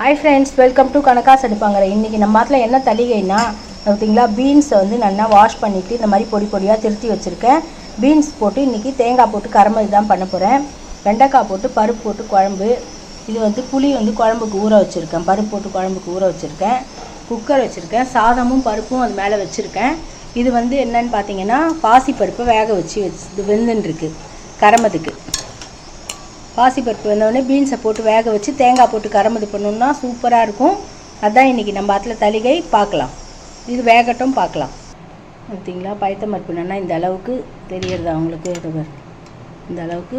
Hi friends welcome to கணக்காஸ் எடுப்பாங்கிற இன்றைக்கி நம்ம மாட்டில் என்ன தளிகைன்னா பார்த்தீங்களா பீன்ஸை வந்து நல்லா வாஷ் பண்ணிவிட்டு இந்த மாதிரி பொடி பொடியாக திருத்தி வச்சுருக்கேன். பீன்ஸ் போட்டு இன்றைக்கி தேங்காய் போட்டு கரமல் தான் பண்ண போகிறேன் வெண்டைக்காய் போட்டு பருப்பு போட்டு குழம்பு. இது வந்து புளி வந்து குழம்புக்கு ஊற வச்சுருக்கேன். பருப்பு போட்டு குழம்புக்கு ஊற வச்சுருக்கேன். குக்கர் வச்சுருக்கேன். சாதமும் பருப்பும் அது மேலே வச்சுருக்கேன். இது வந்து என்னன்னு பார்த்தீங்கன்னா பாசிப்பருப்பை வேக வச்சு வச்சு வெந்துன்னு கரம்பதுக்கு பாசிப்பருப்பு வந்தோடனே பீன்ஸை போட்டு வேக வச்சு தேங்காய் போட்டு கரம்பது பண்ணோம்னா சூப்பராக இருக்கும். அதான் இன்றைக்கி நம்ம அதில் தலிகை பார்க்கலாம். இது வேகட்டும் பார்க்கலாம். பார்த்தீங்களா பயத்தம்பருப்பு நல்லா இந்த அளவுக்கு தெரியறது அவங்களுக்கு இது இந்த அளவுக்கு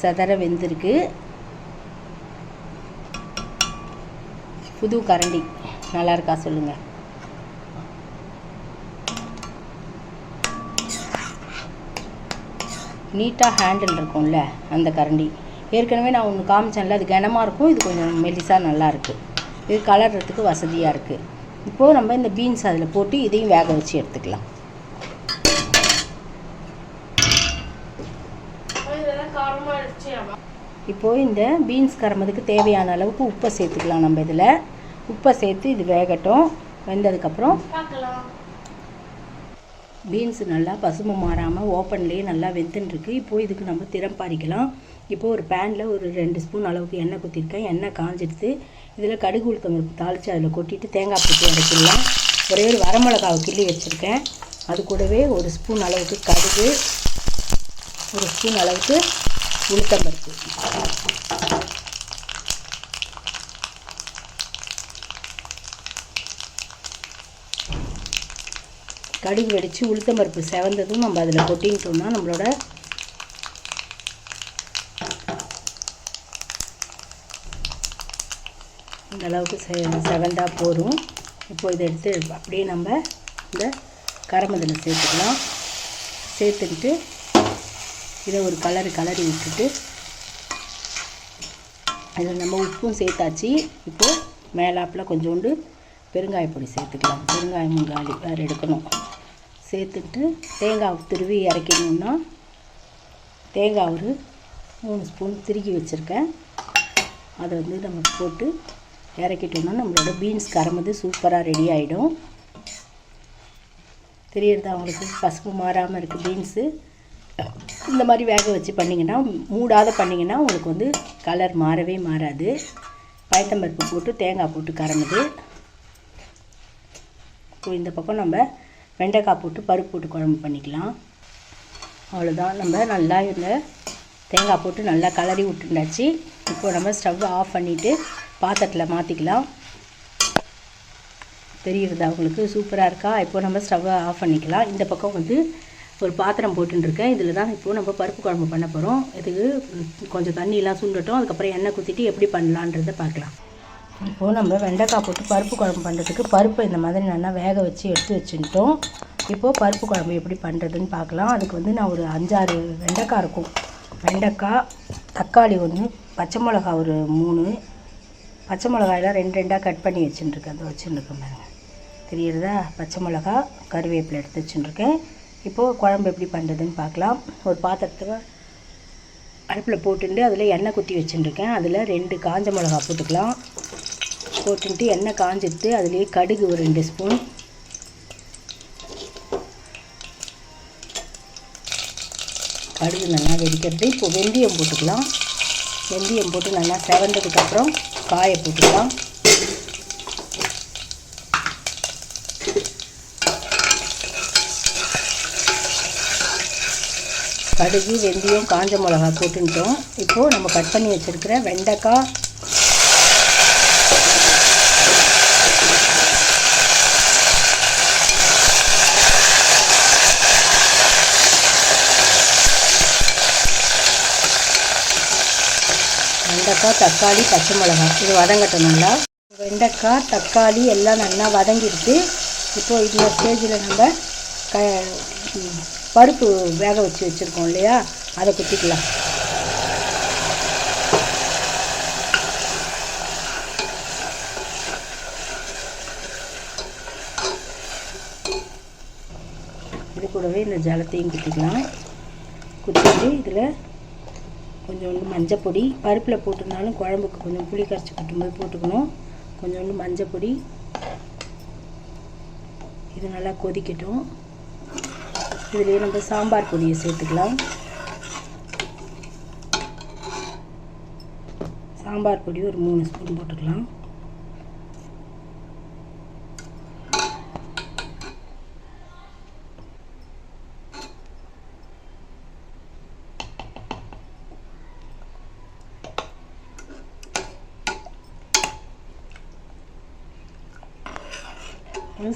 செதற வெந்திருக்கு. புது கரண்டி. நல்லா இருக்கா சொல்லுங்கள் நீட்டாக ஹேண்டில் இருக்கும்ல அந்த கரண்டி. ஏற்கனவே நான் ஒன்று காமிச்சேன்ல அது கனமாக இருக்கும் இது கொஞ்சம் மெலிசாக நல்லாயிருக்கு இது கலர்றதுக்கு வசதியாக இருக்குது இப்போது நம்ம இந்த பீன்ஸ் அதில் போட்டு இதையும் வேக வச்சு எடுத்துக்கலாம். இப்போது இந்த பீன்ஸ் கரம்பதுக்கு தேவையான அளவுக்கு உப்பை சேர்த்துக்கலாம் நம்ம இதில். உப்பை சேர்த்து இது வேகட்டும் வெந்ததுக்கப்புறம் பீன்ஸ் நல்லா பசுமை மாறாமல் ஓப்பன்லேயே நல்லா வெந்துன்னு இப்போது இதுக்கு நம்ம திறம் பாரிக்கலாம். இப்போது ஒரு பேனில் ஒரு ரெண்டு ஸ்பூன் அளவுக்கு எண்ணெய் குத்திருக்கேன். எண்ணெய் காஞ்சிடுத்து. இதில் கடுகு உளுத்தம்பருப்பு தாளித்து அதில் கொட்டிட்டு தேங்காய் போட்டு இறக்கிடலாம் ஒரே ஒரு வரமிளகாவை கிள்ளி வச்சுருக்கேன். அது கூடவே ஒரு ஸ்பூன் அளவுக்கு கடுகு ஒரு ஸ்பூன் அளவுக்கு உளுத்தம்பருப்பு கடுகு வெடித்து உளுத்தம்பருப்பு செவந்ததும் நம்ம அதில் கொட்டின்ட்டோம்னா நம்மளோட இந்த அளவுக்கு செ செவந்தாக போதும். இப்போ இதை எடுத்து அப்படியே நம்ம இந்த கரமதில் சேர்த்துக்கலாம். சேர்த்துக்கிட்டு இதை ஒரு கலர் கலரி விட்டுட்டு அதில் நம்ம உப்பும் சேர்த்தாச்சு. இப்போது மேலாப்பில் கொஞ்சோண்டு பெருங்காய பொடி சேர்த்துக்கலாம். பெருங்காயம் காலி வேறு எடுக்கணும். சேர்த்துட்டு தேங்காய் துருவி இறக்கணும்னா தேங்காய் ஒரு மூணு ஸ்பூன் திருக்கி வச்சுருக்கேன். அதை வந்து நம்ம போட்டு இறக்கிட்டோம்னா நம்மளோட பீன்ஸ் கரமது சூப்பராக ரெடி ஆகிடும் தெரியறது அவங்களுக்கு பசுப்பு மாறாமல் இருக்குது பீன்ஸு. இந்த மாதிரி வேக வச்சு பண்ணிங்கன்னா மூடாத பண்ணிங்கன்னா உங்களுக்கு வந்து கலர் மாறவே மாறாது. பயத்தம்பருப்பு போட்டு தேங்காய் போட்டு கரமுது. இப்போ இந்த பக்கம் நம்ம வெண்டைக்காய் போட்டு பருப்பு போட்டு குழம்பு பண்ணிக்கலாம். அவ்வளோதான் நம்ம நல்லா இந்த தேங்காய் போட்டு நல்லா கலரி விட்டுண்டாச்சு இப்போ நம்ம ஸ்டவ் ஆஃப் பண்ணிவிட்டு பாத்திரத்தில் மாற்றிக்கலாம் தெரியுறதா அவங்களுக்கு சூப்பராக இருக்கா? இப்போ நம்ம ஸ்டவ்வை ஆஃப் பண்ணிக்கலாம். இந்த பக்கம் வந்து ஒரு பாத்திரம் போட்டுருக்கேன் இதில் தான் இப்போது நம்ம பருப்பு குழம்பு பண்ண போகிறோம் இதுக்கு கொஞ்சம் தண்ணியெலாம் சுண்டட்டும். அதுக்கப்புறம் எண்ணெய் குத்திட்டு எப்படி பண்ணலான்றதை பார்க்கலாம். இப்போது நம்ம வெண்டைக்காய் போட்டு பருப்பு குழம்பு பண்ணுறதுக்கு பருப்பை இந்த மாதிரி நல்லா வேக வச்சு எடுத்து வச்சுட்டோம் இப்போது பருப்பு குழம்பு எப்படி பண்ணுறதுன்னு பார்க்கலாம். அதுக்கு வந்து நான் ஒரு அஞ்சாறு வெண்டைக்காய் இருக்கும். வெண்டைக்காய் தக்காளி ஒன்று பச்சை மிளகா ஒரு மூணு பச்சை மிளகாயெல்லாம் ரெண்டு ரெண்டாக கட் பண்ணி வச்சுட்டுருக்கேன் அதை வச்சுருக்கேன் பாருங்க. தெரியுறதா? பச்சை மிளகா கருவேப்பிலை எடுத்து வச்சுட்டுருக்கேன் இப்போது குழம்பு எப்படி பண்ணுறதுன்னு பார்க்கலாம். ஒரு பாத்திரத்தில் அடுப்பில் போட்டுட்டு அதில் எண்ணெய் குத்தி வச்சுட்டுருக்கேன் அதில் ரெண்டு காஞ்ச மிளகா போட்டுக்கலாம். போட்டுட்டு எண்ணெய் காஞ்சிட்டு அதுலேயே கடுகு ஒரு ரெண்டு ஸ்பூன். கடுகு நல்லா வெடிக்கிறது. இப்போ வெந்தயம் போட்டுக்கலாம். வெந்தயம் போட்டு நல்லா செவந்ததுக்கப்புறம் காயை போட்டுக்கலாம். கடுகு வெந்தயம் காஞ்ச மிளகா போட்டுட்டோம். இப்போது நம்ம கட் பண்ணி வச்சுருக்கிற வெண்டைக்காய் வெண்டைக்காய் தக்காளி பச்சை மிளகாய். இது வதங்கட்டும் நல்லா வெண்டைக்காய் தக்காளி எல்லாம் நல்லா வதங்கிடுச்சு. இப்போது இந்த ஸ்டேஜில் நம்ம க பருப்பு வேக வச்சு வச்சுருக்கோம் இல்லையா? அதை குத்திக்கலாம். இது கூடவே இந்த ஜலத்தையும் குத்திக்கலாம். குத்திட்டு இதில் கொஞ்சோண்டு மஞ்சள் பொடி பருப்பில் போட்டிருந்தாலும் குழம்புக்கு கொஞ்சம் புளி கரைச்சி கொட்டும்போது போட்டுக்கணும். கொஞ்சோண்டு மஞ்சள் பொடி இது நல்லா கொதிக்கட்டும். இதுலேயே நம்ம சாம்பார் பொடியை சேர்த்துக்கலாம். சாம்பார் பொடி ஒரு மூணு ஸ்பூன் போட்டுக்கலாம்.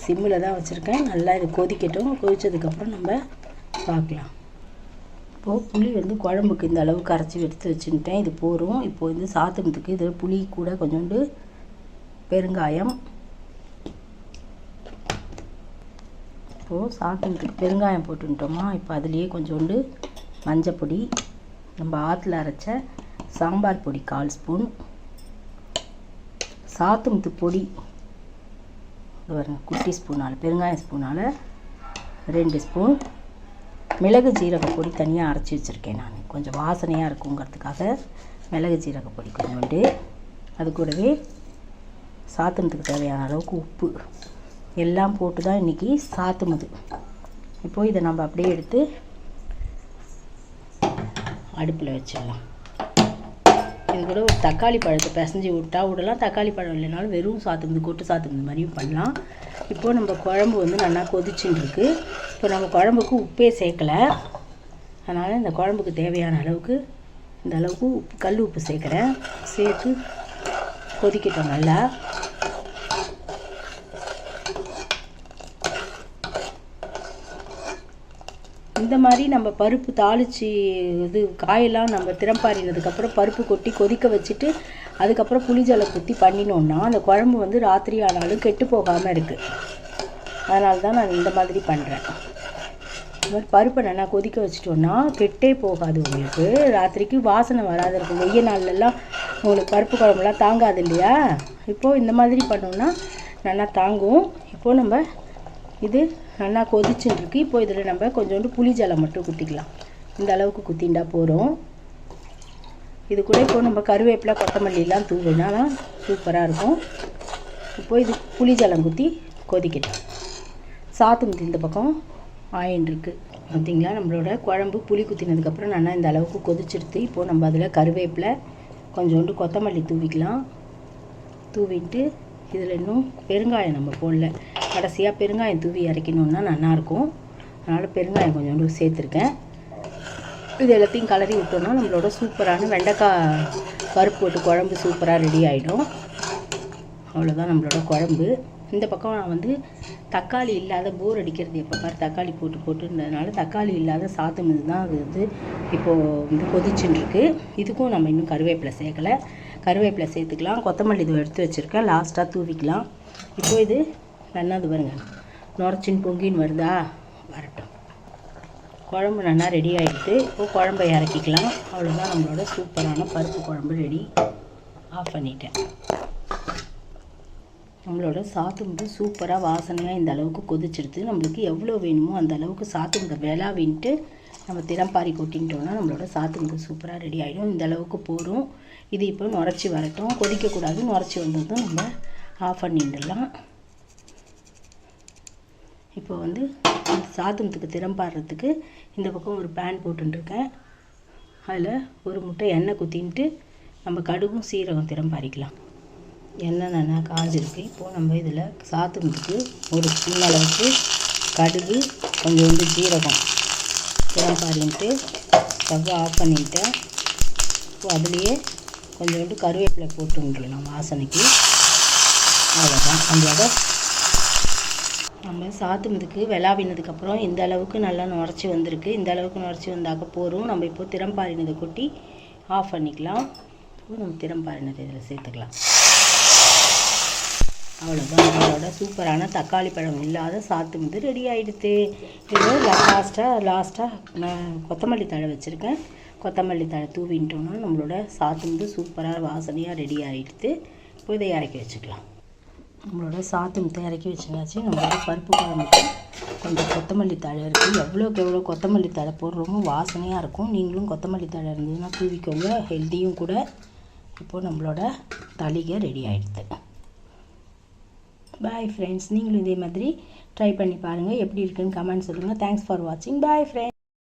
சிம்மில் தான் வச்சுருக்கேன். நல்லா இது கொதிக்கட்டும். கொதித்ததுக்கப்புறம் நம்ம பார்க்கலாம். இப்போது புளி வந்து குழம்புக்கு இந்த அளவுக்கு கரைச்சி எடுத்து வச்சுக்கிட்டேன். இது போகிறோம் இப்போ வந்து சாத்தனத்துக்கு இதில் புளி கூட கொஞ்சோண்டு பெருங்காயம். இப்போது சாத்தனத்துக்கு பெருங்காயம் போட்டுட்டோமா இப்போ அதுலேயே கொஞ்சோண்டு மஞ்சள் பொடி நம்ம ஆற்றுல அரைச்ச சாம்பார் பொடி கால் ஸ்பூன். சாத்தமுத்து பொடி இது பாருங்க குட்டி ஸ்பூனால் பெருங்காய ஸ்பூனால் ரெண்டு ஸ்பூன் மிளகு ஜீரக பொடி தனியாக அரைச்சி வச்சுருக்கேன் நான். கொஞ்சம் வாசனையாக இருக்குங்கிறதுக்காக மிளகு ஜீரக பொடி கொஞ்சோண்டு. அது கூடவே சாத்தனத்துக்கு தேவையான அளவுக்கு உப்பு. எல்லாம் போட்டு தான் இன்றைக்கி சாத்துமுது இப்போது இதை நம்ம அப்படியே எடுத்து அடுப்பில் வச்சிடலாம். இது கூட ஒரு தக்காளி பழத்தை பிசைஞ்சு விட்டா விடலாம் தக்காளி பழம் இல்லைனாலும் வெறும் சாத்துமுது கொட்டு சாத்துமுது மாதிரியும் பண்ணலாம். இப்போது நம்ம குழம்பு வந்து நல்லா கொதிச்சுன்னு இப்போ நம்ம குழம்புக்கு உப்பே சேர்க்கலை. அதனால் இந்த குழம்புக்கு தேவையான அளவுக்கு இந்த அளவுக்கு உப்பு கல் உப்பு சேர்க்குறேன். சேர்த்து கொதிக்கட்டும் நல்லா. இந்த மாதிரி நம்ம பருப்பு தாளித்து இது காயெல்லாம் நம்ம திறம்பாரினதுக்கப்புறம் பருப்பு கொட்டி கொதிக்க வச்சுட்டு அதுக்கப்புறம் புளிஜலை குத்தி பண்ணினோன்னா அந்த குழம்பு வந்து ராத்திரி ஆனாலும் கெட்டு போகாமல் இருக்குது அதனால தான் நான் இந்த மாதிரி பண்ணுறேன் இந்த மாதிரி பருப்பை நல்லா கொதிக்க வச்சிட்டோன்னா கெட்டே போகாது உங்களுக்கு. ராத்திரிக்கு வாசனை வராது இருக்கும் வெய்ய நாள்லலாம் உங்களுக்கு பருப்பு குழம்புலாம் தாங்காது இல்லையா? இப்போது இந்த மாதிரி பண்ணோன்னா நல்லா தாங்கும். இப்போது நம்ம இது நல்லா கொதிச்சுட்டுருக்கு. இப்போ இதில் நம்ம கொஞ்சோண்டு புளி ஜலம் மட்டும் குத்திக்கலாம். இந்த அளவுக்கு குத்திண்டா போகிறோம் இது கூட இப்போ நம்ம கருவேப்பிலை கொத்தமல்லிலாம் தூவினா சூப்பராக இருக்கும். இப்போ இது புளி ஜலம் குத்தி கொதிக்கட்டும். சாத்துமுத்தி இந்த பக்கம் ஆயின் இருக்குது பார்த்தீங்களா நம்மளோட குழம்பு புளி குத்தினதுக்கப்புறம் நல்லா இந்த அளவுக்கு கொதிச்சிடுத்து இப்போது நம்ம அதில் கருவேப்பிலை கொஞ்சோண்டு கொத்தமல்லி தூவிக்கலாம். தூவிட்டு இதில் இன்னும் பெருங்காயம் நம்ம போடல. கடைசியாக பெருங்காயம் தூவி இறக்கணுன்னா நல்லாயிருக்கும். அதனால் பெருங்காயம் கொஞ்சோண்டு சேர்த்துருக்கேன். இது எல்லாத்தையும் கலரி விட்டோம்னா நம்மளோட சூப்பரான வெண்டைக்காய் பருப்பு போட்டு குழம்பு சூப்பராக ரெடி ஆகிடும் அவ்வளோதான் நம்மளோட குழம்பு. இந்த பக்கம் நான் வந்து தக்காளி இல்லாத போர் அடிக்கிறது எப்போ பாரு தக்காளி போட்டு போட்டுன்றதுனால தக்காளி இல்லாத சாதம் இதுதான். அது வந்து இப்போது வந்து கொதிச்சுட்டுருக்கு. இதுக்கும் நம்ம இன்னும் கருவேப்பிலை சேர்க்கலை. கருவேப்பிலை சேர்த்துக்கலாம். கொத்தமல்லி இது எடுத்து வச்சுருக்கேன். லாஸ்ட்டாக தூவிக்கலாம். இப்போ இது நல்லா அது பாருங்க. நுரைச்சின்னு பொங்கின்னு வருதா? வரட்டும். குழம்பு நல்லா ரெடி ஆகிடுது இப்போ குழம்பை இறக்கிக்கலாம். அவ்வளோதான் நம்மளோட சூப்பரான பருப்பு குழம்பு ரெடி ஆஃப் பண்ணிட்டேன். நம்மளோட சாத்துமுட்டை சூப்பராக வாசனையாக இந்த அளவுக்கு கொதிச்சிடுது நம்மளுக்கு எவ்வளோ வேணுமோ அந்த அளவுக்கு சாத்துமுட்டை விளாவின்ட்டு நம்ம திறம்பாரி கொட்டின்ட்டோம்னா நம்மளோட சாத்துமுட்டை சூப்பராக ரெடி ஆகிடும் இந்த அளவுக்கு போடும் இது இப்போ நுரைச்சி வரட்டும். கொதிக்கக்கூடாது. நுரைச்சி வந்ததும் நம்ம ஆஃப் பண்ணிடலாம். இப்போ வந்து சாதத்துக்கு திறம்பாடுறதுக்கு இந்த பக்கம் ஒரு பேன் போட்டுருக்கேன் அதில் ஒரு முட்டை எண்ணெய் குத்தின்ட்டு நம்ம கடுகும் சீரகம் திறம்பாரிக்கலாம் எண்ணெய் நல்லா காஞ்சிருக்கு. இப்போது நம்ம இதில் சாத்துறதுக்கு ஒரு ஸ்பூன் அளவுக்கு கடுகு கொஞ்சம் வந்து ஜீரகம் திறம்பாரின்ட்டு ஸ்டவ்வை ஆஃப் பண்ணிட்டேன். இப்போ அதுலேயே கொஞ்சோண்டு கருவேப்பிலை போட்டுடலாம் வாசனைக்கு. அவ்வளோதான் நம்மளோட நம்ம சாத்துனதுக்கு விளாவினதுக்கப்புறம் இந்த அளவுக்கு நல்லா நுரைச்சி வந்திருக்கு. இந்த அளவுக்கு நுரைச்சி வந்தாக்க போதும். நம்ம இப்போ திறம்பாரினதை கொட்டி ஆஃப் பண்ணிக்கலாம். இப்போ நம்ம திறம்பாரினதை இதில் சேர்த்துக்கலாம். அவ்வளோதான் நம்மளோட சூப்பரான தக்காளி பழம் இல்லாத சாத்துமுது ரெடி ஆகிடுது இது லாஸ்ட்டாக லாஸ்ட்டாக நான் கொத்தமல்லி தழை வச்சுருக்கேன். கொத்தமல்லி தழை தூவின்ட்டோம்னா நம்மளோட சாத்துமுது சூப்பராக வாசனையாக ரெடி ஆகிடுது இப்போ இதை இறக்கி வச்சுக்கலாம். நம்மளோட சாத்து முட்டை இறக்கி வச்சுங்காச்சு நம்மளோட பருப்பு குழம்புக்கு கொஞ்சம் கொத்தமல்லி தழை இருக்குது எவ்வளோக்கு எவ்வளோ கொத்தமல்லி தழை போடுறோமோ வாசனையாக இருக்கும். நீங்களும் கொத்தமல்லி தழை இருந்ததுன்னா தூவிக்கோங்க. ஹெல்த்தியும் கூட. இப்போது நம்மளோட தளிகை ரெடி ஆகிடுது பாய் ஃப்ரெண்ட்ஸ் நீங்களும் இதே மாதிரி ட்ரை பண்ணி பாருங்கள் எப்படி இருக்குன்னு கமெண்ட் சொல்லுங்கள் தேங்க்ஸ் ஃபார் வாட்சிங் பாய் ஃப்ரெண்ட்ஸ்